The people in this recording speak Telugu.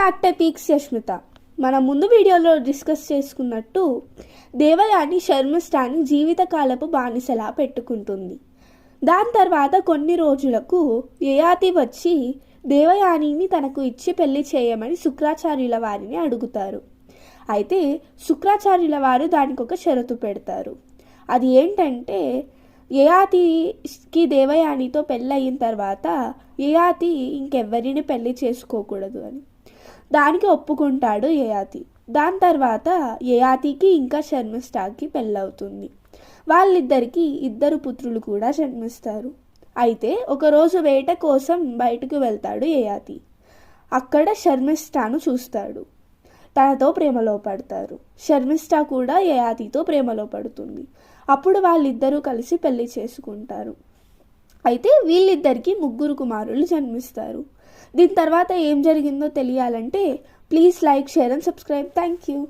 బ్యాక్ పీక్స్ యష్మిత మన ముందు వీడియోలో డిస్కస్ చేసుకున్నట్టు దేవయాని శర్మిష్ఠాని జీవితకాలపు బానిసలా పెట్టుకుంటుంది. దాని తర్వాత కొన్ని రోజులకు యయాతి వచ్చి దేవయానిని తనకు ఇచ్చి పెళ్ళి చేయమని శుక్రాచార్యుల వారిని అడుగుతారు. అయితే శుక్రాచార్యుల వారు దానికి ఒక షరతు పెడతారు. అది ఏంటంటే యయాతికి దేవయానితో పెళ్ళయిన తర్వాత యయాతి ఇంకెవ్వరిని పెళ్ళి చేసుకోకూడదు అని. దానికి ఒప్పుకుంటాడు యయాతి. దాని తర్వాత యయాతికి ఇంకా శర్మిష్ఠాకి పెళ్ళవుతుంది. వాళ్ళిద్దరికి ఇద్దరు పుత్రులు కూడా జన్మిస్తారు. అయితే ఒకరోజు వేట కోసం బయటకు వెళ్తాడు యయాతి. అక్కడ శర్మిష్ఠాను చూస్తాడు. తనతో ప్రేమలో పడతారు. షర్మిష్ఠ కూడా యయాతితో ప్రేమలో పడుతుంది. అప్పుడు వాళ్ళిద్దరూ కలిసి పెళ్ళి చేసుకుంటారు. అయితే వీళ్ళిద్దరికీ ముగ్గురు కుమారులు జన్మిస్తారు. దీని తర్వాత ఏం జరిగిందో తెలియాలంటే please like share and subscribe. Thank you.